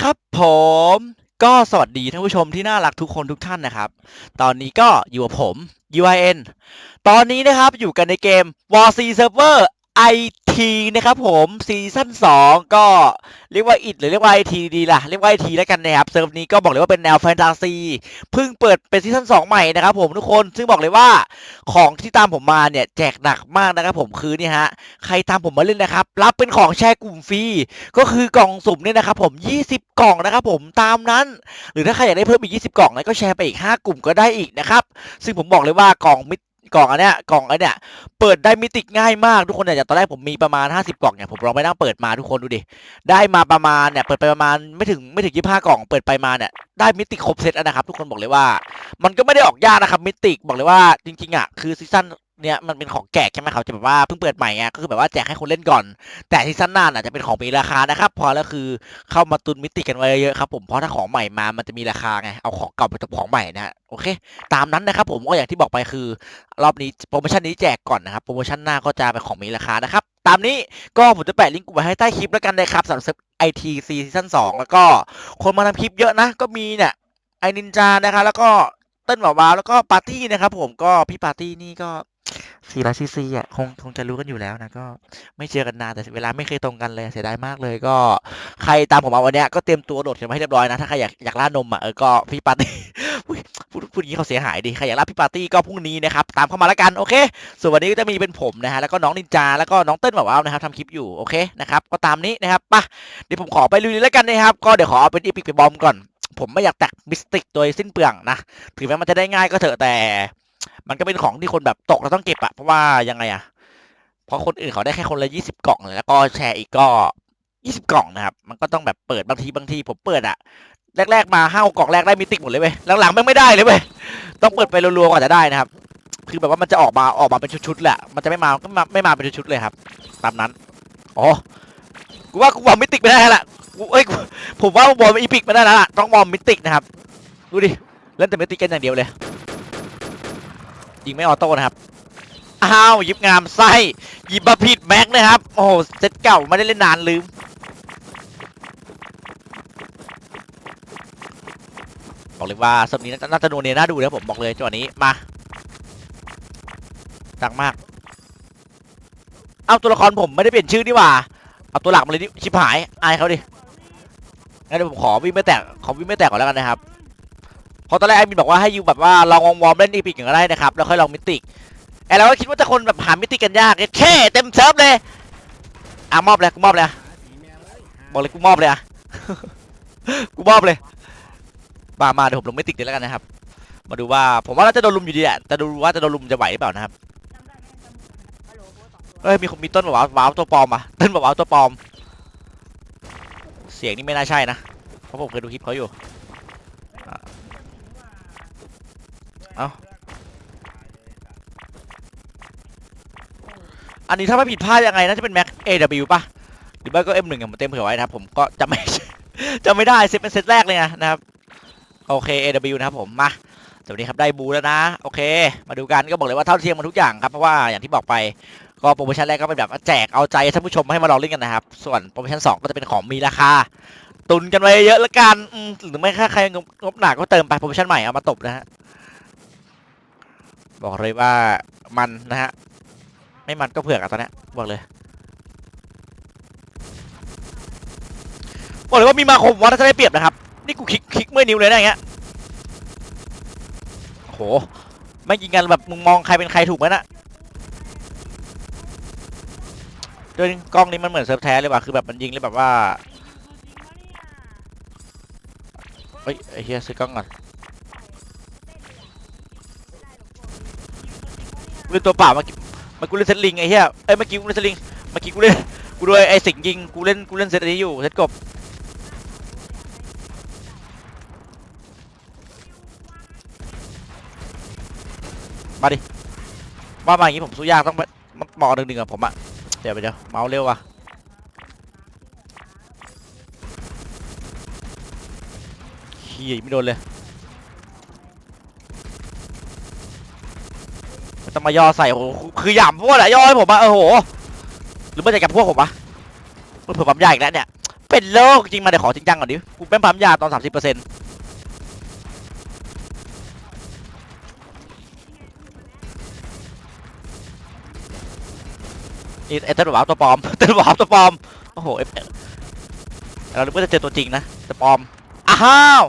ครับผมก็สวัสดีท่านผู้ชมที่น่ารักทุกคนทุกท่านนะครับ ตอนนี้ก็อยู่กับผม UIN ตอนนี้นะครับอยู่กันในเกม War C Server IT ทีนะครับผมซีซั่น2 ก็เรียกว่า IT หรือเรียกว่า IT ดีล่ะ เรียกว่า IT แล้วกันนะครับเซิร์ฟนี้ก็บอกเลยว่าเป็นแนวแฟนตาซีเพิ่งเปิดเป็นซีซั่น2 ใหม่นะครับผมทุกคนซึ่งบอกเลยว่าของที่ตามผมมาเนี่ยแจกหนักมากนะครับผมคือนี่ฮะใครตามผมมาเล่นนะครับ รับเป็นของแชร์กลุ่มฟรีก็คือกล่องสุ่มเนี่ยนะครับผม 20 กล่องนะครับผมตามนั้น หรือถ้าใครอยากได้เพิ่มอีก 20 กล่องนี่ยก็แชร์ไปอีก 5 กลุ่มก็ได้อีกนะครับซึ่งผมบอกเลยว่ากล่องมิ กล่องอันเนี้ยกล่องอันเนี้ยเปิดได้มิติง่ายมากทุกคนเนี่ยจากตอนแรกผมมีประมาณ 50 กล่องเนี่ยผมลองไปนั่งเปิดมาทุกคนดูดิได้มาประมาณเนี่ยเปิดไปประมาณไม่ถึงไม่ถึง25กล่องเปิดไปมาเนี่ยได้มิติครบเซตนะครับ ทุกคนบอกเลยว่า มันก็ไม่ได้ออกยากนะครับมิติบอกเลยว่าจริงๆอะคือซีซั่น เนี่ยมันเป็นของแจกใช่ไหมครับจะแบบว่าเพิ่งเปิดใหม่ไงก็คือแบบว่าแจกให้คนเล่นก่อน แต่ซีซั่นหน้าน่ะจะเป็นของมีราคานะครับ พอแล้วคือเข้ามาตุนมิติกันไว้เยอะครับผมเพราะถ้าของใหม่มามันจะมีราคาไงเอาของเก่าไปกับของใหม่นะโอเค ตามนั้นนะครับผมก็อย่างที่บอกไปคือ รอบนี้โปรโมชั่นนี้แจกก่อนนะครับโปรโมชั่นหน้าก็จะเป็นของมีราคานะครับตามนี้ก็ผมจะแปะลิงก์ไว้ให้ใต้คลิปแล้วกันนะครับสำหรับไอทีซีซีซั่นสองแล้วก็คนมาทำคลิปเยอะนะก็มีเนี่ยไอนินจานะครับแล้วก็ เต้นหวาวาวแล้วก็ปาร์ตี้นะครับผมก็พี่ปาร์ตี้นี่ก็ซีราซีซีอะคงคงจะรู้กันอยู่แล้วนะก็ไม่เจอกันนานแต่เวลาไม่เคยตรงกันเลยเสียดายมากเลยก็ใครตามผมมาวันเนี้ยก็เตรียมตัวโดดกันมาให้เรียบร้อยนะถ้าใครอยากอยากล่านมอะเออก็พี่ปาร์ตี้พูดพูดอย่างนี้เขาเสียหายดิใครอยากล่าพี่ปาร์ตี้ก็พรุ่งนี้นะครับตามเข้ามาแล้วกันโอเค ส่วนวันนี้ก็จะมีเป็นผมนะฮะแล้วก็น้องนินจาแล้วก็น้องเต้นแบบว่าวนะครับทำคลิปอยู่โอเคนะครับก็ตามนี้นะครับไปะเดี๋ยวผมขอไปลุยลยแล้วกันนะครับก็เดี๋ยวขอเอาเป็นอีพิกไปบอมก่อน ผมไม่อยากแตกมิสติกโดยสิ้นเปลืองนะ ถึงแม้มันจะได้ง่ายก็เถอะแต่ มันก็เป็นของที่คนแบบตกแล้วต้องเก็บอะเพราะว่ายังไงอะเพราะคนอื่นเขาได้แค่คนละยี่สิบกล่องแล้วก็แชร์อีกก็ยี่สิบกล่องนะครับ มันก็ต้องแบบเปิดบางทีบางทีผมเปิดอะแรก ๆ มาห้ากล่องแรกได้มิติกหมดเลยเว้ยหลังๆแม่งไม่ได้เลยเว้ยต้องเปิดไปรัวๆกว่าจะได้นะครับ คือแบบว่ามันจะออกมาออกมาเป็นชุดๆแหละมันจะไม่มาก็มาไม่มาเป็นชุดๆเลยครับ ตามนั้นอ๋อกูว่ากูวอร์มมิติกไม่ได้แล้วล่ะ กูเอ้ยกูผมว่าวอมอีพิกไม่ได้แล้วล่ะต้องวอมมิติกนะครับ ดูดิ เล่นแต่มิติกกันอย่างเดียวเลย ยิงไม่ออโต้นะครับ อ้าวหยิบงามไส้หยิบมาผิดแม็กนะครับ โอ้โหเซตเก่าไม่ได้เล่นนานลืมบอกเลยว่าสมนี้น่าจะโนเนียน่าดูนะผมบอกเลยจังหวะนี้มาดังมาก เอาตัวละครผมไม่ได้เปลี่ยนชื่อนี่หว่า เอาตัวหลักมาเลยนี่ชิบหายอายเขาดิ งั้นเดี๋ยวผมขอวิ่งไม่แตกขอวิ่งไม่แตกก่อนแล้วกันนะครับเพราะตอนแรกไอ้มินบอกว่าให้ยูแบบว่าลองวอร์มเล่นอีพิกอย่างได้นะครับแล้วค่อยลองมิติกไอ้เราก็คิดว่าจะคนแบบหามิติกันยากแค่เต็มเซิร์ฟเลยอะมอบเลยกูมอบเลยบอกเลยกูมอบเลยอะกูมอบเลยมามาเดี๋ยวผมลงมิติกเลยแล้วกันนะครับ มาดูว่าผมว่าน่าจะโดนลุมอยู่ดีแหละแต่ดูว่าจะโดนลุมจะไหวหรือเปล่านะครับเอ้ยมีคนมีต้นแบบว้าวตัวปลอมอะต้นแบบว้าวตัวปลอม สียงนี่ไม่น่าใช่นะ เพราะผมเคยดูคลิปเขาอยู่ เอ้า อันนี้ถ้าไม่ผิดพลาดยังไงน่าจะเป็น Mac AW ป่ะ หรือไม่ก็ M1 อย่างผมเต็มเผื่อไว้นะครับผมก็จะไม่จะไม่ได้เซตเป็นเซตแรกเลยนะนะครับ โอเค AW นะครับผม มาสวัสดีครับได้บูแล้วนะ โอเค มาดูกันก็บอกเลยว่าเท่าเทียมกันทุกอย่างครับ เพราะว่าอย่างที่บอกไป ก็โปรโมชั่นแรกก็เป็นแบบแจกเอาใจท่านผู้ชมให้มาลองเล่นกันนะครับ ส่วนโปรโมชั่นสองก็จะเป็นของมีราคา ตุนกันไว้เยอะละกันหรือไม่ถ้าใครงบหนักก็เติมไปโปรโมชั่นใหม่เอามาตบนะฮะบอกเลยว่ามันนะฮะไม่มันก็เผือกอะตอนนี้บอกเลยบอกเลยว่ามีมาคมว่าน่าจะได้เปรียบนะครับ นี่กูคลิกคลิกเมื่อนิ้วเลยนะอย่างเงี้ยโหไม่ยิงกันแบบมึงมองใครเป็นใครถูกไหมนะ ด้วยกล้องนี้มันเหมือนเซิร์ฟแท้เลยว่ะคือแบบมันยิงเลยแบบว่าเฮ้ยไอ้เฮียซื้อกล้องก่อนกูเล่นตัวเปล่าเมื่อกี้เมื่อกูเล่นเซตลิงไอ้เฮียเอ้ยเมื่อกี้กูเล่นเซตลิงเมื่อกี้กูเล่นกูด้วยไอ้สิงยิงกูเล่นกูเล่นเซตอันนี้อยู่เซตกบมาดิว่ามาอย่างนี้ผมสู้ยากต้องไปหมอหนึ่งหนึ่งกับผมอะ เดี๋ยวไปเดี๋ยวเมาส์เร็วว่ะเฮียไม่โดนเลยต้องมาย่อใส่โอ้คือหยามพวกแหละย่อให้ผมอะโอ้โหหรือไม่จะกับพวกผมอะเผื่อผมใหญ่อีกแล้วเนี่ยเป็นโรคจริงมาเดี๋ยวขอจริงจังก่อนดิกูเป็นปั๊มยาตอนสามสิบเปอร์เซ็นต์ นี่ไอ้เต้นหวาวตัวปลอมเต้นหวาวตัวปลอมโอ้โหเอฟเราคิดว่าจะเจอตัวจริงนะตัวปลอมอ้าว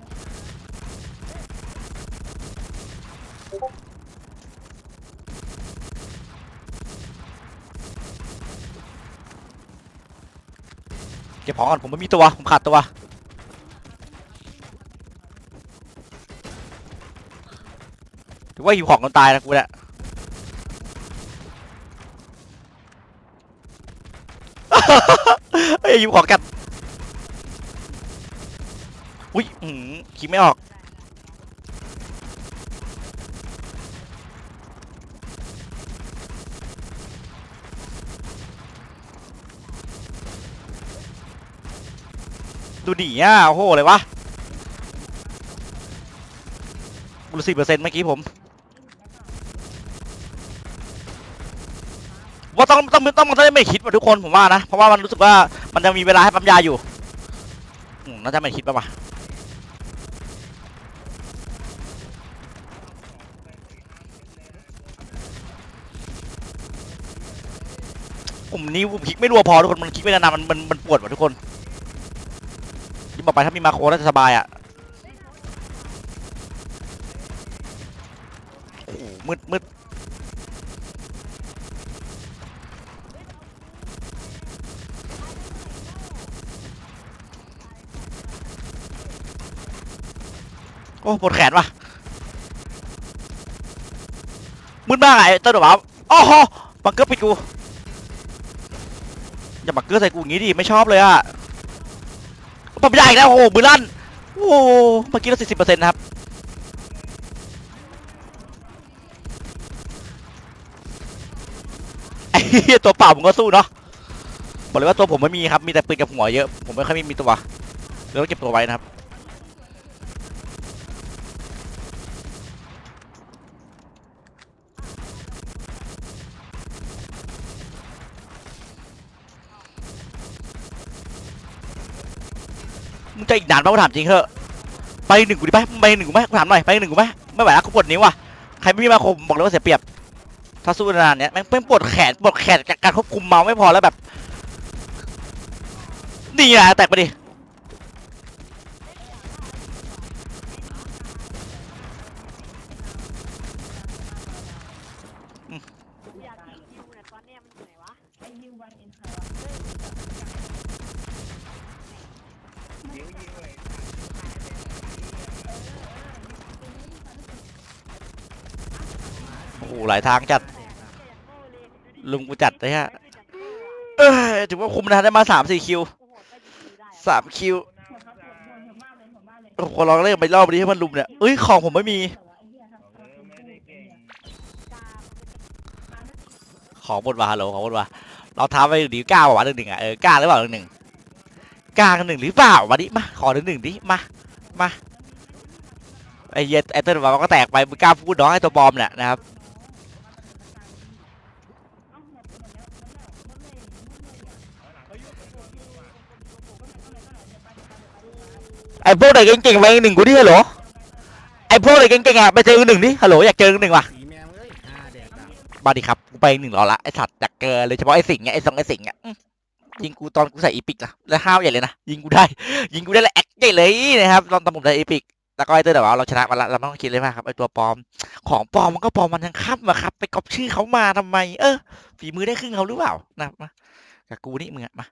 เก็บของก่อนผมไม่มีตัว ผมขาดตัว ถือว่าหิวของกันตายนะกูเนี่ย เฮ้ยหิวขอกันอุ้ยอืมคิดไม่ออก ดูดีอะโอ้โหอะไรวะกูสิบเปอร์เซ็นต์เมื่อกี้ผม ว่าต้องต้องต้องมันต้องไม่คิดว่าทุกคนผมว่านะ เพราะว่ามันรู้สึกว่ามันจะมีเวลาให้ปั๊มยาอยู่น่าจะไม่คิดป่ะวะผมนิ้วผมคลิกไม่รัวพอทุกคนมันคลิกไม่นานมันมันมันปวดว่ะทุกคนที่บอกไปถ้ามีมาโครน่าจะสบายอะโอ้มืดมืด โอ้ปวดแขนว่ะมึนมากไอ้เต้นหวาโอ้โหบังเกอร์ปิดกูอย่าบังเกอร์ใส่กูอย่างงี้ดิไม่ชอบเลยอะปั๊มยาอีกแล้วโอ้โหมือลั่นโอ้เมื่อกี้เราสี่สิบเปอร์เซ็นต์นะครับไอ้ตัวเปล่าผมก็สู้เนาะบอกเลยว่าตัวผมไม่มีครับมีแต่ปืนกับหัวเยอะผมไม่ค่อยมีมีตัวเลยต้องเก็บตัวไว้นะครับ จะอีกนานป่ะกูถามจริงเถอะไปหนึ่งกูดิไปไปหนึ่งกูไหมกูถามหน่อยไปหนึ่งกูไหมไม่ไหวแล้วกูปวดนิ้วว่ะใครไม่มีมาคมบอกเลยว่าเสียเปรียบถ้าสู้นานเนี้ยแม่งเป็นปวดแขนปวดแขนจากการควบคุมเมาไม่พอแล้วแบบนี่ไงแตกไปดิอยากกินคิวเนี่ยตอนเนี้ยมันอยู่ไหนวะโอ้โหหลายทาง จัดแตกแกอย่างโง่เลยลุงกูจัดเลยฮะไม่จัดโง่อะเออถือว่าคุมนะได้มาสามสี่คิวสามคิวโอ้โหลองเล่นไปรอบนี้ให้มันลุมเนี่ยเอ้ยของผมไม่มี ของบนว่าฮัลโหลของบนว่าเราทำไปหนึ่งดีก้าบอกว่าหนึ่งหนึ่งอะเออกล้าหรือเปล่าหนึ่งหนึ่ง กล้ากันหนึ่งหรือเปล่ามาดิมาขอหนึ่งหนึ่งดิมามาไอ้เหี้ยไอ้เต้นบอกว่าก็แตกไปมึงกล้าพูดน้องไอ้ตัวบอมเนี่ยนะครับไอ้พวกไหนเก่งๆไปหนึ่งกูดิฮัลโหลไอ้พวกไหนเก่งๆอะไปเจอหนึ่งดิฮัลโหลอยากเจอหนึ่งว่ะสีแมวเอ้ยอ่าแดกดับมาดิครับกูไปหนึ่งรอละไอสัตว์จากเกอเลยเฉพาะไอสิงห์เนี่ยไอสองไอสิงห์อะอื้อ ยิงกูตอนกูใส่อีพิกนะแล้วห้าวใหญ่เลยนะยิงกูได้ ยิงกูได้แล้วแอคใหญ่เลยนะครับตอนตอนผมใส่อีพิกแล้วก็ไอเตอร์แต่ว่าเราชนะมาและเราไม่ต้องคิดเลยมากครับไอตัวปลอมของปลอมมันก็ปลอมมันทั้งค่ำอะครับ ไปก๊อปชื่อเขามาทำไม เออฝีมือได้ครึ่งเขาหรือเปล่านะมากับกูนี่มึงอะมา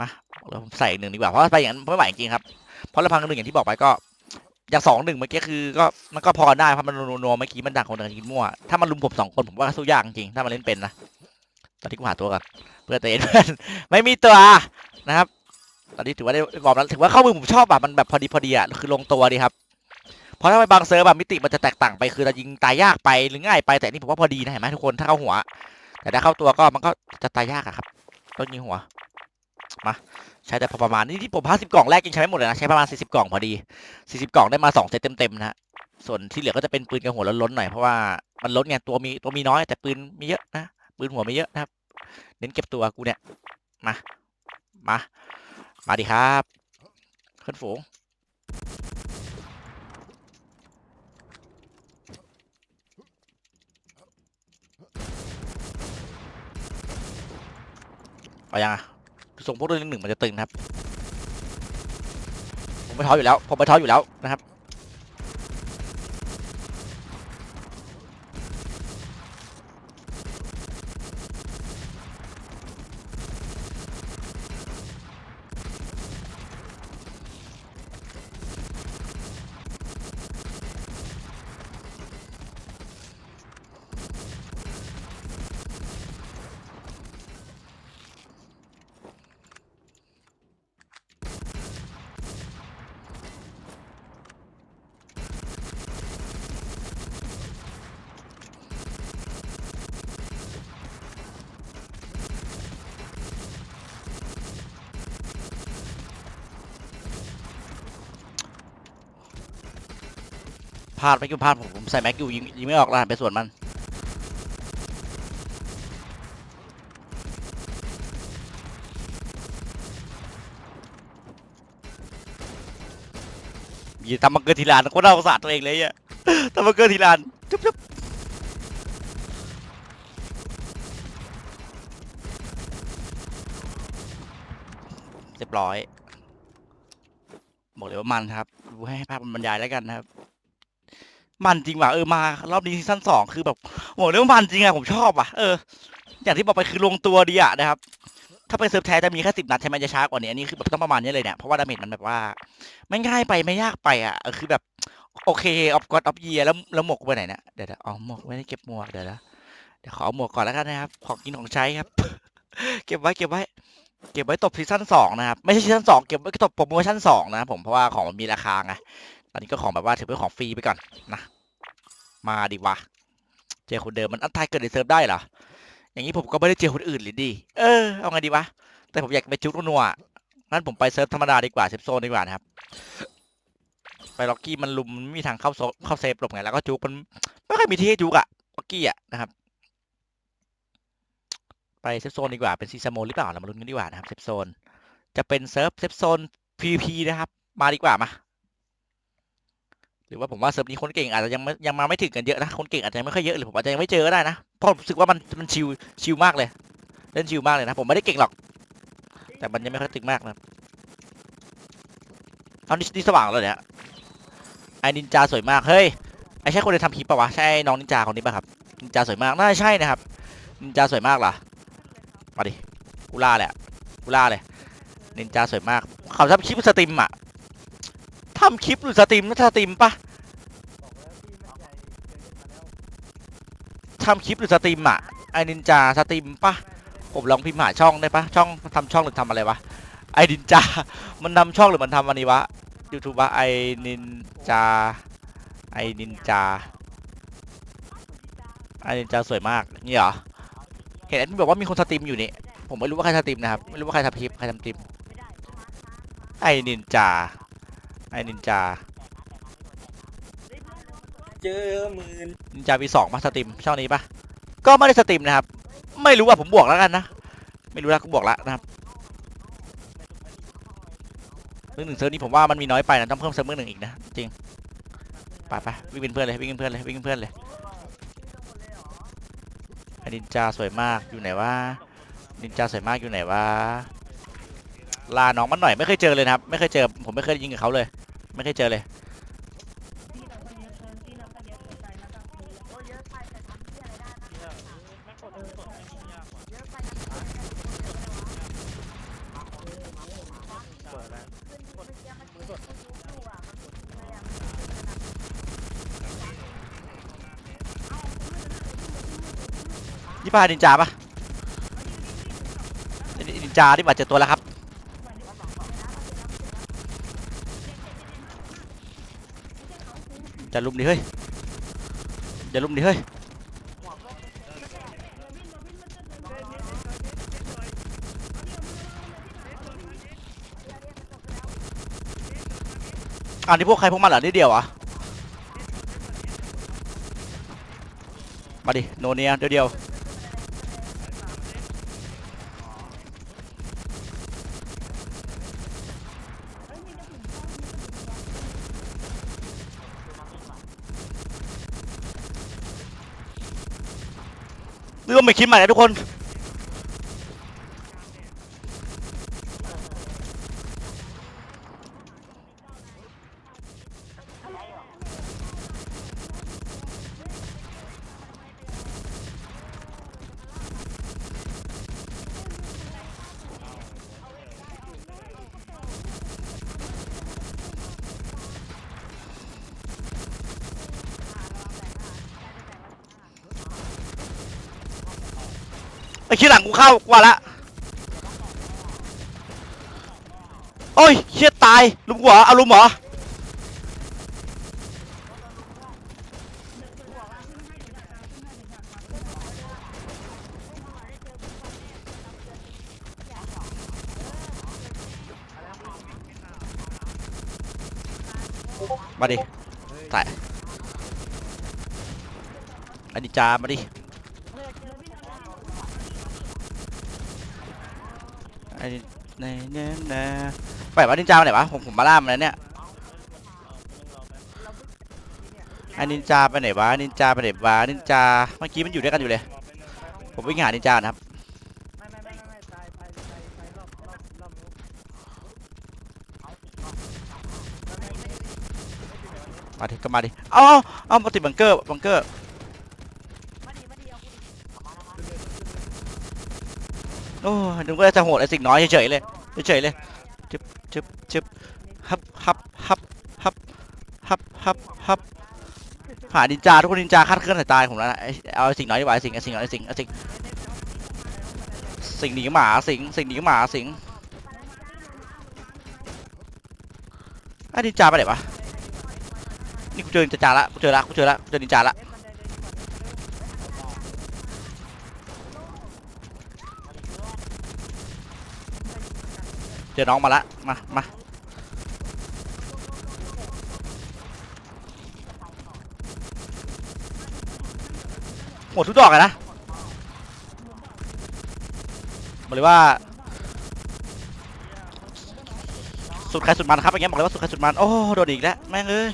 มาเราใส่หนึ่งดีกว่าเพราะว่าไปอย่างนั้นไม่ไหวจริงครับเพราะละพังหนึ่งอย่างที่บอกไปก็อย่างสองหนึ่งเมื่อกี้คือก็มันก็พอได้เพราะมันนัวๆเมื่อกี้มันดังคนเดินกินมั่วถ้ามันลุมผมสองคนผมว่าสู้ยากจริงถ้ามันเล่นเป็นนะ ตอนนี้กูหาตัวก่อนเพื่อเตะเพื่อนไม่มีตัวนะครับ ตอนนี้ถือว่าได้บอกแล้วถือว่าเข้ามือผมชอบแบบมันแบบพอดีพอดีอะคือลงตัวดีครับเพราะถ้าไปบางเซิร์ฟแบบมิติมันจะแตกต่างไปคือเรายิงตายยากไปหรือง่ายไปแต่นี่ผมว่าพอดีนะเห็นไหมทุกคนถ้าเข้าหัว แต่ถ้าเข้าตัวก็มันก็จะตายยากอะครับต้องยิงหัวมาใช้แต่พอประมาณนี้ที่ผมห้าสิบกล่องแรกยังใช้ไม่หมดเลยนะใช้ประมาณสี่สิบกล่องพอดีสี่สิบกล่องได้มาสองเซตเต็มๆนะฮะส่วนที่เหลือก็จะเป็นปืนกับหัวล้นๆหน่อยเพราะว่ามันล้นไงตัวมีตัวมีน้อยแต่ปืนมีเยอะนะ ปืนหัวไมีเยอะนะครับ เน้นเก็บตัวกูเนี่ย มา มา มาดิครับขึ้นฝูงเอายังอะส่งพวกเรื่องหนึ่งมันจะตึงนะครับ ผมไม่ท้ออยู่แล้ว ผมไม่ท้ออยู่แล้วนะครับ พลาดไม่กี่พลาดผมผมใส่แม็กอยู่ยิงยิงไม่ออกแล้วหันไปส่วนมันย่ทำมาเกินทีลานก็น่าสงสารตัวเองเลยอะทำมาเกินทีลานจุ๊บจุ๊บเรียบร้อย บอกเลยว่ามันครับดูให้ภาพมันบรรยายแล้วกันนะครับ มันจริงว่ะเออมารอบนี้ซีซั่นสองคือแบบบอกเลยว่ามันจริงอะผมชอบอะเอออย่างที่บอกไปคือลงตัวดีอะนะครับ ถ้าเป็นเซิร์ฟแท้จะมีแค่สิบนัดใช่ไหมจะช้ากว่านี้อันนี้คือแบบต้องประมาณนี้เลยเนี่ยเพราะว่าดาเมจมันแบบว่าไม่ง่ายไปไม่ยากไปอะคือแบบโอเคออฟกอดออฟเยียแล้วแล้วหมวกไปไหนเนี่ยเดี๋ยวเดี๋ยวอ๋อหมวกไม่ได้เก็บหมวกเดี๋ยวนะเดี๋ยวขอหมวกก่อนแล้วกันนะครับ ของกินของใช้ครับ เก็บไว้เก็บไว้ เก็บไว้ตบซีซั่นสองนะครับ ไม่ใช่ซีซั่นสองเก็บไว้ตบโปรโมชั่นสองนะครับผมเพราะว่าของมันมีราคาไง อันนี้ก็ของแบบว่าถือเป็นของฟรีไปก่อนนะ มาดิวะ เจอคนเดิมมันอันทายเกิดในเซิร์ฟได้เหรอ อย่างนี้ผมก็ไม่ได้เจอคนอื่นเลยดิเออ เอาไงดีวะ แต่ผมอยากไปจุกนัวๆงั้นผมไปเซิร์ฟธรรมดาดีกว่าเซฟโซนดีกว่านะครับ ไปล็อกกี้มันลุมมันไม่มีทางเข้าเข้าเซฟหลบไง แล้วก็จุกมันไม่ค่อยมีที่ให้จุกอะล็อกกี้อะนะครับ ไปเซฟโซนดีกว่า เป็นซีซามโมหรือเปล่า เรามาลุ้นกันดีกว่านะครับเซฟโซน จะเป็นเซิร์ฟเซฟโซน PVP นะครับ มาดีกว่ามา รือว่าผมว่าเซิร์ฟนี้คนเก่งอาจจะยังไม่ยังมาไม่ถึงกันเยอะนะคนเก่งอาจจะยังไม่ค่อยเยอะหรือผมอาจจะยังไม่เจอก็ได้นะเพราะผมรู้สึกว่ามันมันชิลชิลมากเลย เล่นชิลมากเลยนะผมไม่ได้เก่งหรอก แต่มันยังไม่ค่อยตึงมากนะเอานี่นี่สว่างแล้วเนี่ยไอ้นินจาสวยมากเฮ้ยไอ้ใช่คนที่ทำคลิปปะวะใช่น้องนินจาคนนี้ปะครับนินจาสวยมากน่าจะใช่นะครับนินจาสวยมากเหรอมาดิกูล่าแหละกูล่าเลยนินจาสวยมากเขาทำคลิปสตรีมอะ ทำคลิปหรือสตรีมนะสตรีมปะทำคลิปหรือสตรีมอะไอ้นินจาสตรีมปะผมลองพิมพ์หาช่องได้ปะช่องทำช่องหรือทำอะไรวะไอ้นินจา มันทำช่องหรือมันทำอันนี้วะยูทูบวะไอ้นินจา ไอ้นินจา ไอ้นินจาสวยมากนี่เหรอเห็นแอดมินบอกว่ามีคนสตรีมอยู่นี่ผมไม่รู้ว่าใครสตรีมนะครับไม่รู้ว่าใครทำคลิปใครทำสตรีมไอ้นินจา ไอ้นินจา เจอหมื่นนินจาวีสองมาสตรีมช่องนี้ปะก็ไม่ได้สตรีมนะครับ ไม่รู้ว่าผมบวกแล้วกันนะ ไม่รู้แล้วก็บวกแล้วนะครับเรื่องหนึ่งเซิร์ฟนี้ผมว่ามันมีน้อยไปนะต้องเพิ่มเซิร์ฟเมื่อหนึ่งอีกนะจริงไปไปวิ่งเป็นเพื่อนเลยวิ่งเป็นเพื่อนเลยวิ่งเป็นเพื่อนเลยไอ้นินจาสวยมากอยู่ไหนวะนินจาสวยมากอยู่ไหนวะ ลาน้องมันหน่อยไม่เคยเจอเลยนะครับไม่เคยเจอผมไม่เคยยิงกับเขาเลย ไม่เคยเจอเลยนี่ป้านินจาปะนี่นินจาที่บาดเจ็บตัวแล้วครับ จะลุมดิเฮ้ยจะลุมดิเฮ้ย อันนี้พวกใครพวกมันเหรอนี่เดียวอะมาดิ โนเนียเดียวเดียว เรื่องไม่คิดใหม่นะทุกคน กูเข้ากว่าละโอ้ยเชี่ยตายลุมหัวเอาลุมเหรอมาดิใส่อันนี้จามาดิ ไอ้ในเนี่ยนะไปว่านินจามาไหนวะผมผมมาล่ามันแล้วเนี่ยไอ้นินจาไปไหนวะนินจาไปไหนวะนินจาเมื่อกี้มันอยู่ด้วยกันอยู่เลย ผมวิ่งหานินจานะครับมายไปไปไปรอบมาดิก็มาดิเอ้าเอามาติดบังเกอร์บังเกอร์ มาดีมาดีเอาคุณ โอ้นึกว่าจะโหดไอ้สิ่งน้อยเฉยๆเลยเฉยๆเลยจึบจึบจึบฮับฮับฮับฮับฮับฮับฮับหานินจาทุกคนนินจาคาดเคลื่อนสายตายผมแล้วนะไอ้เอาไอ้สิ่งน้อยดีกว่าไอ้สิ่งไอ้สิ่งไอ้สิ่งไอ้สิ่งสิ่งหนีหมาสิงสิ่งหนีหมาสิงไอ้นินจาไปไหนวะนี่กูเจอนินจาละกูเจอละกูเจอละกูเจอนินจาละ เจอน้องมาละ มา มาหมดทุกดอกเลยนะบอกเลยว่า สุดใครสุดมันครับอย่างเงี้ยบอกเลยว่าสุดใครสุดมัน โอ้โดนอีกแล้ว แม่งเอ้ย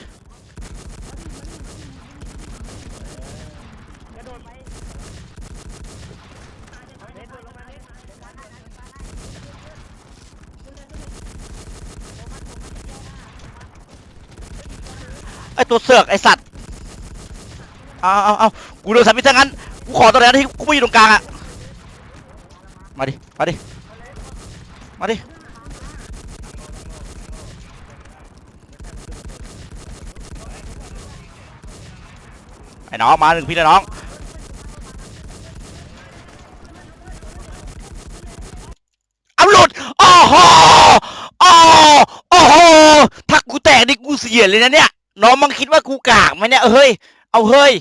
ตัวเสือกไอสัตว์เอาเอาเอากูโดนสามิซะงั้นกูขอตัวไหนที่กูไม่อยู่ตรงกลางอะมาดิมาดิมาดิไอ้น้องมาหนึ่งพี่นะน้องเอาหลุดโอ้โหโอ้โอ้โหถ้ากูแตกนี่กูเสียเลยนะเนี่ย น้องมังคิดว่ากูกากไหมเนี่ยเฮ้ย เอาเฮ้ย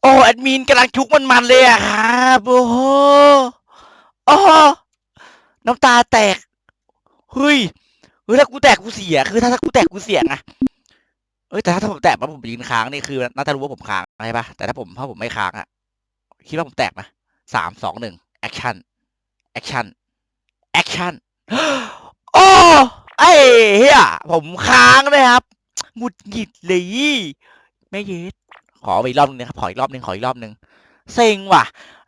โอ้แอดมินกำลังชุกมันมันเลยอะครับโอ้โหโอ้น้ำตาแตกเฮ้ยเฮ้ยถ้ากูแตกกูเสีย คือถ้าถ้ากูแตกกูเสียนะเอ้ยแต่ถ้าผมแตกแล้วผมยืนค้างนี่คือน่าจะรู้ว่าผมค้างใช่ปะแต่ถ้าผมถ้าผมไม่ค้างอะคิดว่าผมแตกไหมสามสองหนึ่งแอคชั่นแอคชั่นแอคชั่นโอ้ไอ้เฮียผมค้างเลยครับ หงุดหงิดเลยไม่เย็ดขออีกรอบนึงนะครับขออีกรอบนึงขออีกรอบนึงเซ็งว่ะ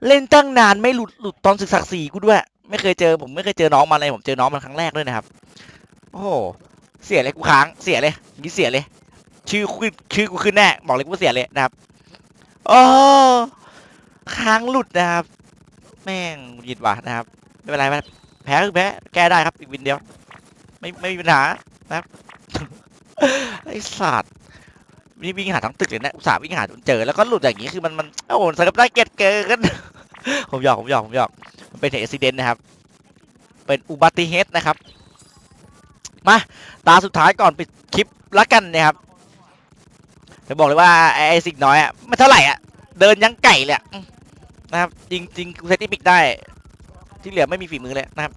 เล่นตั้งนานไม่หลุดหลุดตอนศึกษาสีกูด้วยไม่เคยเจอผมไม่เคยเจอน้องมาเลยผมเจอน้องมันครั้งแรกด้วยนะครับ โอ้โหเสียเลยกูค้างเสียเลยอย่างนี้เสียเลย ชื่อขึ้นชื่อกูขึ้นแน่บอกเลยกูเสียเลยนะครับโอ้ค้างหลุดนะครับ แม่งหงิดว่ะนะครับไม่เป็นไรไม่เป็นไรแพ้คือแพ้แก้ได้ครับอีกวินเดียว ไม่ไม่มีปัญหานะครับ ไอสัตว์นี่วิ่งหาทั้งตึกเลยนะอุตส่าห์วิ่งหาจนเจอแล้วก็หลุดอย่างนี้คือมันมันโอ้โหสำหรับน่าเกลียดเกินผมหยอกผมหยอกผมหยอกมันเป็นเหตุอุบิเหตุนะครับ เป็นอุบัติเหตุนะครับ มาตาสุดท้ายก่อนปิดคลิปละกันนะครับจะบอกเลยว่าไอ้สิ่งน้อยอะไม่เท่าไหร่อะเดินยังไก่เลยนะครับจริงจริงกูเซตติปิกได้ ที่เหลือไม่มีฝีมือเลยนะครับ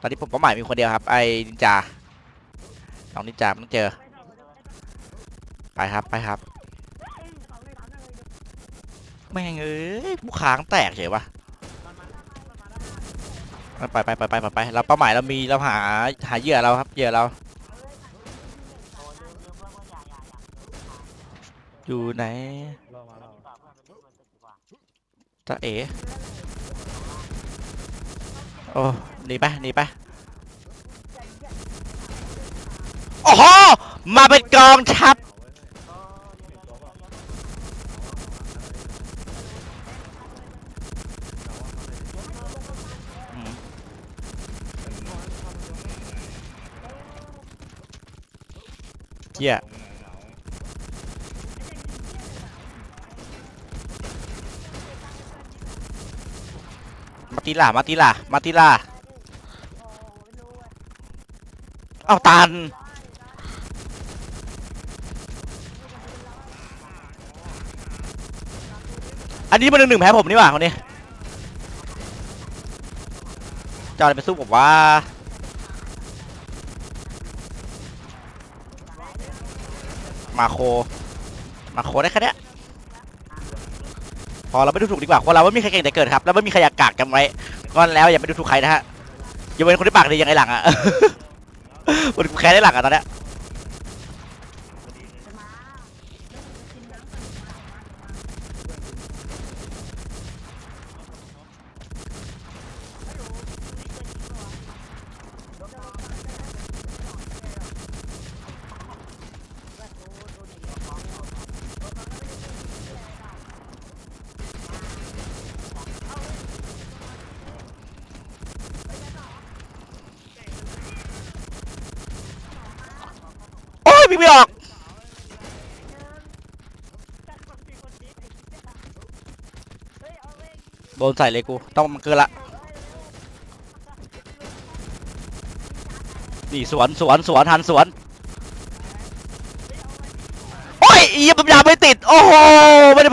ตอนนี้ผมเป้าหมายมีคนเดียวครับ ไอ้นินจา น้องนินจามันต้องเจอ ไปครับไปครับ แม่งเอ้ยผู้ค้างแตกเฉยวะไปไปไปไปไปไปเราเป้าหมายเรามีเราหาหาเหยื่อเราครับเหยื่อเรา อยู่ไหนรอมาเราจ้าเอ๋โอ้หนีไปหนีไป โอ้โห มาเป็นกองทัพเหี้ยมาติล่ามาติล่ามาติล่าเอาตัน อันนี้มันหนึ่งหนึ่งแพ้ผมนี่หว่าคนนี้จะอาอะไรไปสู้ผมว่ามาโค มาโคได้แค่เนี้ยพอเราไม่ดูถูกดีกว่าคนเราไม่มีใครเก่งแต่เกิดครับ แล้วไม่มีใครอยากกากจำไว้ก็แล้วอย่าไปดูถูกใครนะฮะอย่าเป็นคนที่ปากดียังไงหลังอะคนแค้นได้หลังอะตอนเนี้ย โอ้ยพี่ไม่ออกโดนใส่เลยกู ต้องมันเกินละ นี่สวนสวนสวนหันสวน โอ้ยอีปั๊มยาไม่ติด โอ้โห ไม่ได้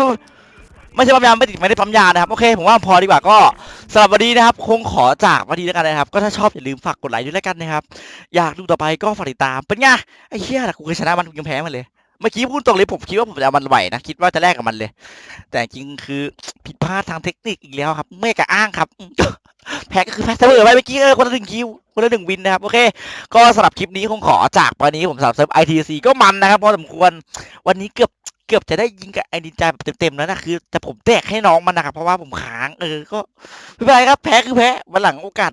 ไม่ใช่ปั๊มยาไม่ติด ไม่ได้ปั๊มยานะครับ โอเค ผมว่าพอดีกว่าก็ สำหรับวันนี้นะครับ คงขอจากวันนี้แล้วกันนะครับ ก็ถ้าชอบอย่าลืมฝากกดไลค์ด้วยแล้วกันนะครับ อยากดูต่อไปก็ฝากติดตาม เป็นไงไอ้เหี้ยแต่กูเคยชนะมันกูยังแพ้มันเลย เมื่อกี้พูดตรงเลยผมคิดว่าผมจะเอามันไหวนะ คิดว่าจะแลกกับมันเลย แต่จริงคือผิดพลาดทางเทคนิคอีกแล้วครับ ไม่กระอ้างครับ แพ้ก็คือแพ้เสมอไปเมื่อกี้เออคนละหนึ่งคิวคนละหนึ่งวินนะครับ โอเค ก็สำหรับคลิปนี้คงขอจากวันนี้ผมสำหรับเซิร์ฟ ITC ก็มันนะครับพอสมควรวันนี้เกือบ กือบจะได้ยิงกับไอ้นินจาแบบเต็มๆแล้วนะคือ แต่ผมแตกให้น้องมันนะครับเพราะว่าผมค้างเออก็ไม่เป็นไรครับแพ้คือแพ้วันหลังโอกาส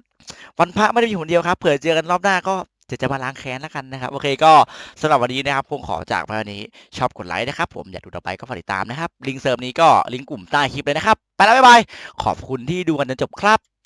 วันพระไม่ได้มีคนเดียวครับเผื่อเจอกันรอบหน้าก็จะจะมาล้างแค้นแล้วกันนะครับ โอเคก็สำหรับวันนี้นะครับคงขอจากวันนี้ชอบกดไลค์นะครับ ผมอยากดูต่อไปก็ฝากติดตามนะครับ ลิงก์เซิร์ฟนี้ก็ลิงก์กลุ่มใต้คลิปเลยนะครับ ไปแล้วบ๊ายบาย ขอบคุณที่ดูกันจนจบครับ